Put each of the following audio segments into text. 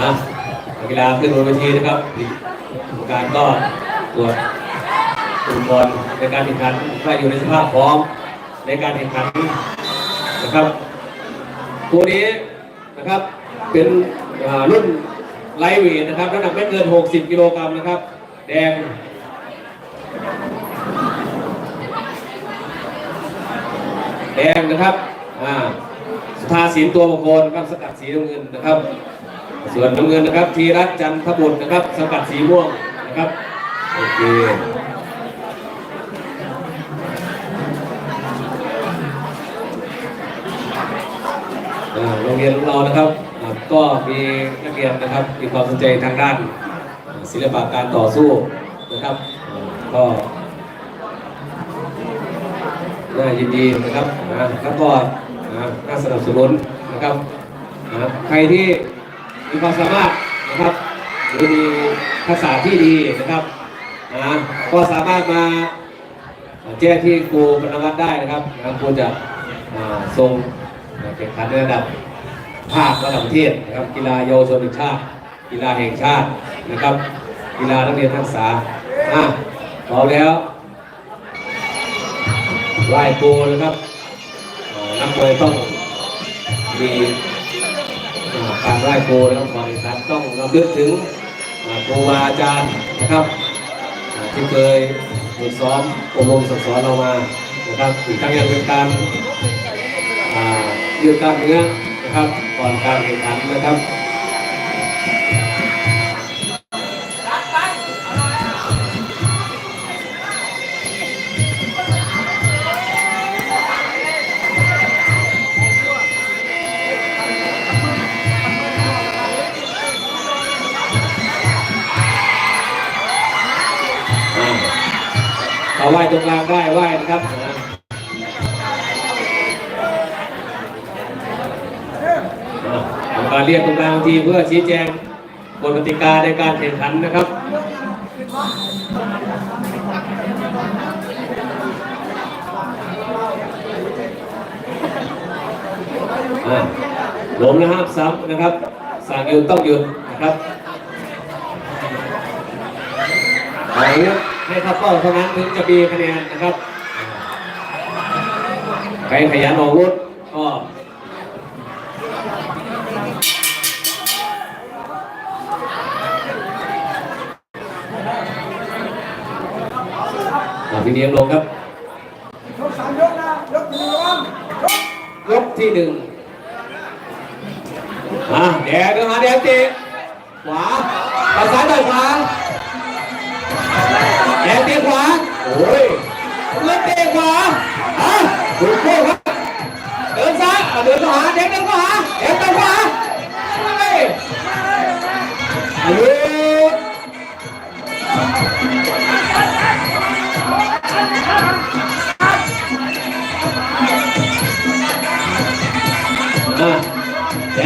อะนักกีฬาขึ้นบนเวทีนะครับกรรมการก็ตรวจอุปกรณ์ในการแข่งขันว่าอยู่ในสภาพพร้อมในการแข่งขัน นะครับ ตัวนี้นะครับเป็นรุ่นไลท์เวทนะครับน้ำหนักไม่เกิน 60 กิโลกรัมนะครับ แดงแดงนะครับอ่าสทาสินตัวมงคลครับสกัดสีน้ำเงินนะครับ ส่วนน้ำเงินนะครับธีรัตน์จันทบุตรนะครับ สกัดสีม่วงนะครับโอเค โรงเรียนของเรานะครับ ก็มีนักเรียนนะครับมีความสนใจทางด้านศิลปะการต่อสู้นะครับ ก็น่ายินดีนะครับนะแล้วก็นะน่าสนับสนุนนะครับนะใครที่มีความสามารถนะครับหรือมีภาษาที่ดีนะครับนะก็สามารถมาแจ้งที่ครูปนวัตได้นะครับนะครูจะส่ง แข่งขันในระดับภาคระดับประเทศนะครับกีฬาเยาวชนแห่งชาติ กีฬาแห่งชาตินะครับ กีฬานักเรียนนักศึกษาอะพร้อมแล้วไหว้ครูนะครับนักมวยต้องมีการไหว้ครูนะครับก่อนแข่งขันต้องรำลึกถึงครูบาอาจารย์นะครับที่เคยฝึกซ้อมอบรมสั่งสอนเรามานะครับอีกทั้งยังเป็นการอ่า ยืดกล้ามเนื้อนะครับก่อนการแข่งขันนะครับเอาไหว้ตรงกลางได้ไหว้นะครับาทำกาเรียกตรงกลางทีเพื่อชี้แจงกฎกติกาในการแข่งขันนะครับอ่าหลงนะห้ามซ้ำนะครับ สั่งหยุดต้องหยุดนะครับอะไรเงี้ยให้เข้าเป้าเท่านั้นถึงจะมีคะแนนนะครับ ใครขยันออกรถก็ อะพี่เลี้ยงลงครับ ยกสามยกนะ ยกหนึ่งระวังยก ยกที่หนึ่ง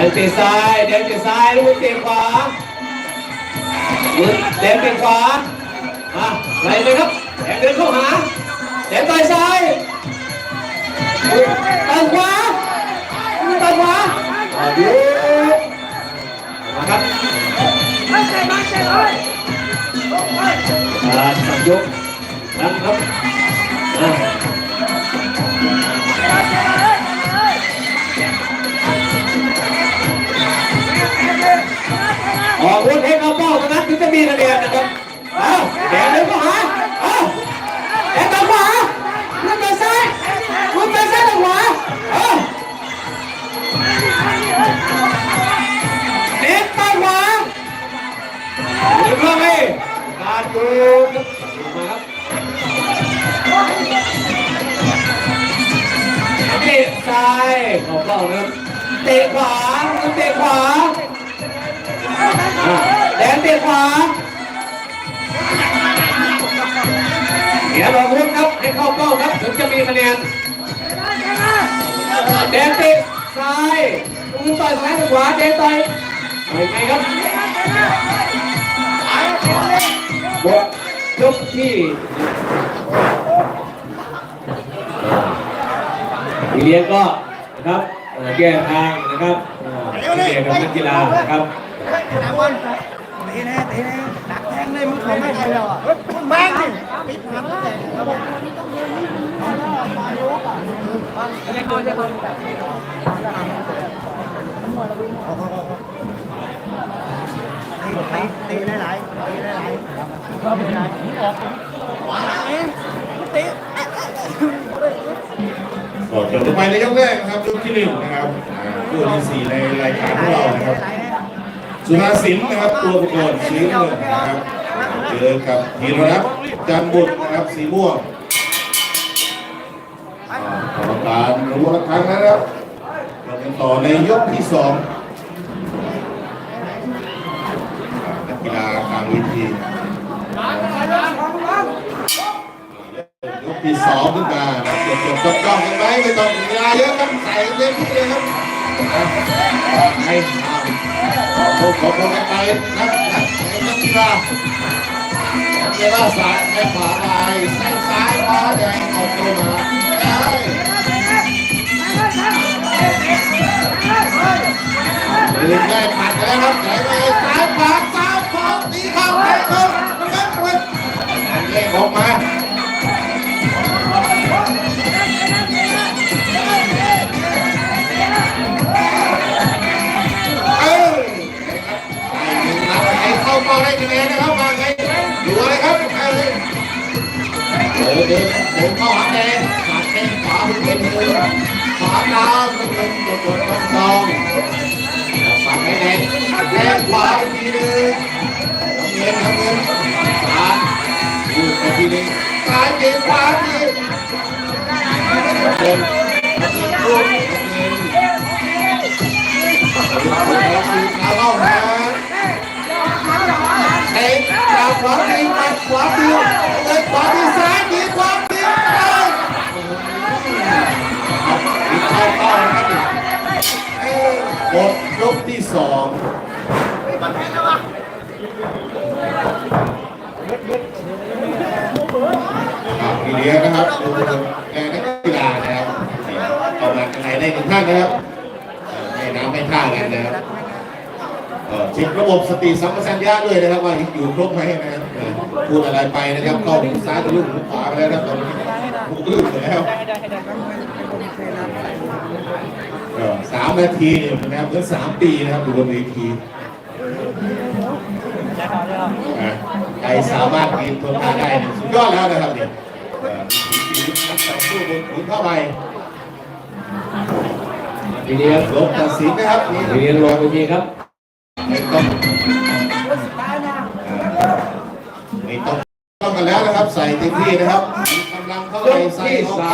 งเตะซ้ายแดงเตะซ้ายลูกเตะขวาหยุดแดงเตะขวาอะไหลไปครับแดงเดินเข้าหาแดงต่อยซ้ายต่อยขวาต่อยขวาดี ขอบเป้านะครับเตะขวาเตะขวาแดงเตะขวาเดี๋ยวรอรุ้นครับให้เข้าเป้าครับถึงจะมีคะแนนแดงติซ้ายมือต่อยซ้ายกับขวาแดงต่อยเอายังไงครับหมดยกที่พี่เลี้ยงก็นะครับ เอ่อแก้ทางนะครับเอ่อเกี่ยวกับนักกีฬานะครับตีแน่ตีแน่ดักแทงเลยมึงของไม่ใครแล้วอะมึงแม่งดิปิดหันเลยตีได้หลายตีได้หลายตีได้หลายออกขวาเองตี ก็จบลงไปในยกแรกนะครับยกที่หนึ่งนะครับอ่าคู่ที่สี่ในรายการของเรานะครับ สุภาสินนะครับตัวประกอบสีน้เงินนะครับเจอกับธีรรัตน์จันบุตรนะครับสีม่วงกรรมการรู้ละครั้งนะครับเรากันต่อในยกที่สองนักกีฬากลางเวทียก ที่สองขึ้นมาจบจบจ้องจ้องกันไหมไม่ต้องเวลาเยอะครับใส่กันเต็มที่เลยครับให้ขอโทษขอโทษกันไปนะนะนักกีฬานักกีฬาสายให้ขวาไปแซงซ้ายขวาแดงออกตัวมาได้ดึงได้ปัดแล้วครับไหลไปซ้ายขวาซ้ายขวาตีเข้าไปเข้า ไอ้เข้าเป้าได้คะแนนนะครับมาไงดูอะไรครับเออเดินเดินเดินเข้าหาแดงหาแข้งขวาเป็นมือขวาตามเป็นตัวตัวต้องตองฝั่งไอ้แดงแดงขวาอีกทีนึงเงินทำเงินขาดูอีกทีนึงซ้ายเกขวาที ขวาตีไปขวาตีเลยขวาตีซ้ายตีขวาตีเข้าเข้าเป้านะครับหมดยกที่สองพี่เลี้ยงนะครับดูแกนักกีฬานะครับกำลังอะไรได้หนึ่งท่านนะครับให้น้ำให้ท่ากันนะครับ เอ่อเช็คระบบสติสัมปชัญญะด้วยนะครับว่าอยู่ครบไหมนะครับเออพูดอะไรไปนะครับเข้าหูซ้ายทะลุหูขวาไปแล้วนะครับตอนนี้หูอื้อไปแล้วเออสามนาทีเนี่ยนะครับเหมือนสามปีนะครับอยู่บนเวทีอะใครสามารถกินทนทานได้เนี่ยสุดยอดแล้วนะครับเนี่ยเออมีชีวิตต่อสู้บนผืนผ้าใบพี่เลี้ยงลงตัดสินนะครับนี่พี่เลี้ยงลงไปทีครับ ไม่ต้องไม่ต้องต้องกันแล้วนะครับ ใส่เต็มที่นะครับกำลังเข้าไปใส่เข้าไป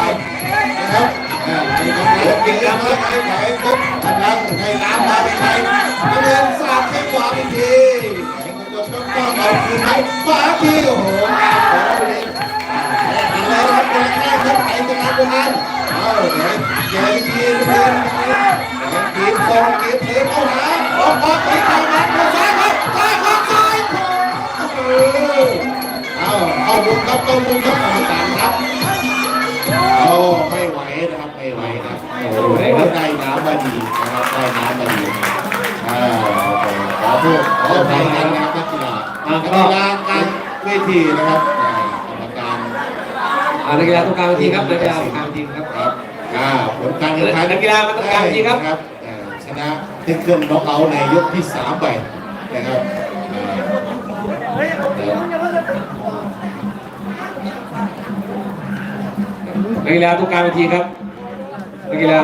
นะครับอ่ามีกำลังกินแล้วไปไหนปุ๊บกำลังให้น้ำมาไปไหนกำลังสาดให้ขวาอีกทีต้องต้องเอาคืนให้ขวาทีโอ้โหขอไปเลยแล้วครับคนแรกครับไอ้ตรงนั้นตรงนั้นเอาเดี๋ยวเดี๋ยวอีกทีเดี๋ยวอีก อาเอาบุกครับเอาบุกครับอาต่างครับเอาไม่ไหวนะครับไม่ไหวนะโอ้โหได้น้ำมาดีนะครับได้น้ำมาดีอ่าขอโทษขออภัยกันนะครับนักกีฬานักกีฬาการเวทีนะครับอ่ากรรมการนักกีฬาตรงกางเวทีครับนักกีฬาตรงกางเวทีครับครับอ่าผลการแข่งขันนักกีฬามาตรงกางทีครับครับชนะเทคเครื่องน็อกเอาในยกที่สามไปนะครับ นักกีฬาตรงกลางเวทีครับนักกีฬา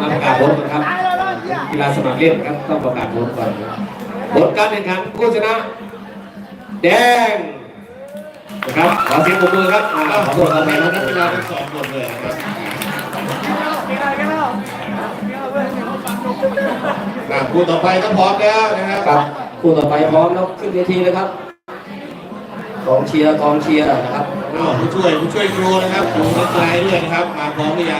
มาประกาศผลก่อนครับกีฬาสมัครเล่นครับต้องประกาศผลก่อนผลการแข่งขันผู้ชนะ แดงนะครับขอเสียงปรบมือครับอ่าขอโทษขอต่อไปไปนะนะคนัรักบกีฬาทั้งสองคนเลยนะครับอ่าคู่ต่อไปก็พร้อมแล้วนะครับ ครับคู่ต่อไปพร้อมแล้วขึ้นเวทีเลยครับ กองเชียร์กองเชียร์นะครับผู้ช่วยผู้ช่วยครูนะครับครูนักไลด้วยนะครับ มาพร้อมหรือยัง